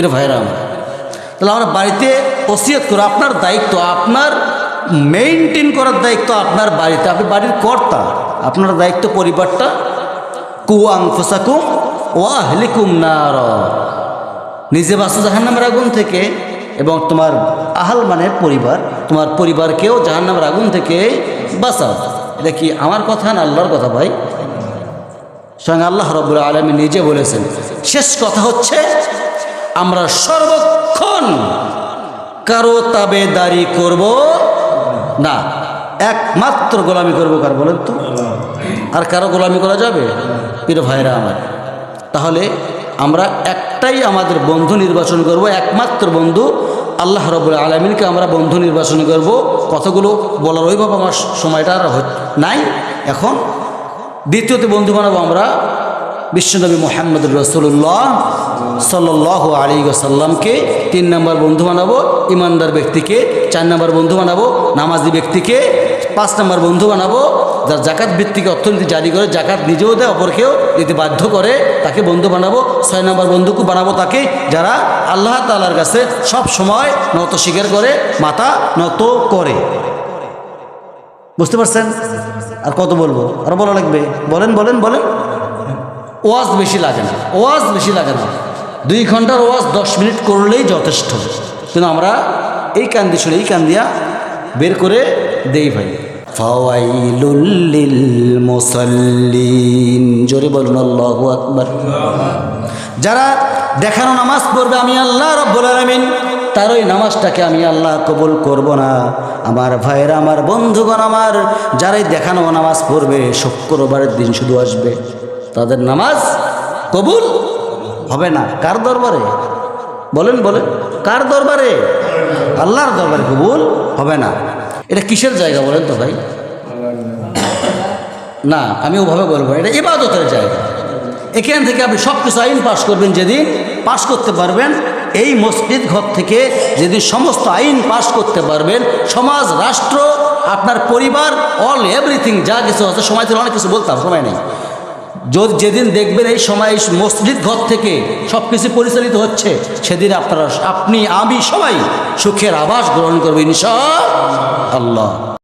প্রিয় ভাইরা আমার, তাহলে আমরা বাড়িতে ওসিয়ত করো, আপনার দায়িত্ব, আপনার মেইনটেন করার দায়িত্ব আপনার বাড়িতে। আপনি বাড়ির কর্তা, আপনার দায়িত্ব পরিবারটা কু আংফুসাকুম ও আহলিকুম নার। নিজে বাঁচো জাহান্নামের আগুন থেকে এবং তোমার আহাল মানে পরিবার, তোমার পরিবারকেও জাহান্নামের আগুন থেকে বাঁচাও। এটা কি আমার কথা না আল্লাহর কথা ভাই? স্বয়ং আল্লাহ রবুল আলমী নিজে বলেছেন, শেষ কথা হচ্ছে আমরা সর্বক্ষণ কারও তাবেদারি করব না। একমাত্র গোলামি করব কার বলেন তো? আর কারও গোলামি করা যাবে? প্রিয় ভাইরা আমার। তাহলে আমরা একটাই আমাদের বন্ধু নির্বাচন করব, একমাত্র বন্ধু আল্লাহ রবুল আলমিনকে আমরা বন্ধু নির্বাচন করব। কতগুলো বলার ওইভাবে আমার সময়টা আর নাই। এখন দ্বিতীয়তে বন্ধু বানাবো আমরা বিশ্বনবী মোহাম্মদ রসুল্লাহ সাল্লাহ আলী সাল্লামকে তিন নম্বর বন্ধু বানাবো, ইমানদার ব্যক্তিকে, চার নম্বর বন্ধু বানাবো, নামাজি ব্যক্তিকে, পাঁচ নম্বর বন্ধু বানাবো, যার জাকাত ভিত্তিক অর্থনীতি জারি করে জাকাত নিজেও দেয়, অপরকেও দিতে বাধ্য করে তাকে বন্ধু বানাবো, ছয় নম্বর বন্ধুকে বানাবো তাকে যারা আল্লাহ তালার কাছে সব সময় নত স্বীকার করে, মাথা নত করে। বুঝতে পারছেন? আর কত বলব? আর বলা লাগবে? বলেন বলেন বলেন। ওয়াজ বেশি লাগে না, ওয়াজ বেশি লাগে না। দুই ঘণ্টার ওয়াজ দশ মিনিট করলেই যথেষ্ট। কিন্তু আমরা এই কান্দি শুনে এই কান্দিয়া বের করে দেই ভাই। জোরে বলুন যারা দেখানো নামাজ পড়বে, আমি আল্লাহ রব্বুল আলামিন, তার ওই নামাজটাকে আমি আল্লাহ কবুল করব না। আমার ভাইয়েরা, আমার বন্ধুগণ আমার, যারাই দেখানো নামাজ পড়বে, শুক্রবারের দিন শুধু আসবে। তাদের নামাজ কবুল হবে না। কার দরবারে? বলেন বলেন। কার দরবারে? আল্লাহর দরবারে কবুল হবে না। এটা কিসের জায়গা বলেন তো ভাই? না, আমি ওভাবে বলব এটা ইবাদতের জায়গা। এখান থেকে আপনি সব কিছু আইন পাশ করবেন যেদিন পাশ করতে পারবেন। এই মসজিদ ঘর থেকে যেদিন সমস্ত আইন পাশ করতে পারবেন, সমাজ, রাষ্ট্র, আপনার পরিবার অল এভরিথিং যা কিছু আছে, সময় থেকে অনেক কিছু বলতাম, সময় নেই। যদি যেদিন দেখবেন এই সময় মসজিদ ঘর থেকে সব কিছু পরিচালিত হচ্ছে, সেদিন আপনারা আপনি, আমি সবাই সুখের আবাস গ্রহণ করবেন ইনশা আল্লাহ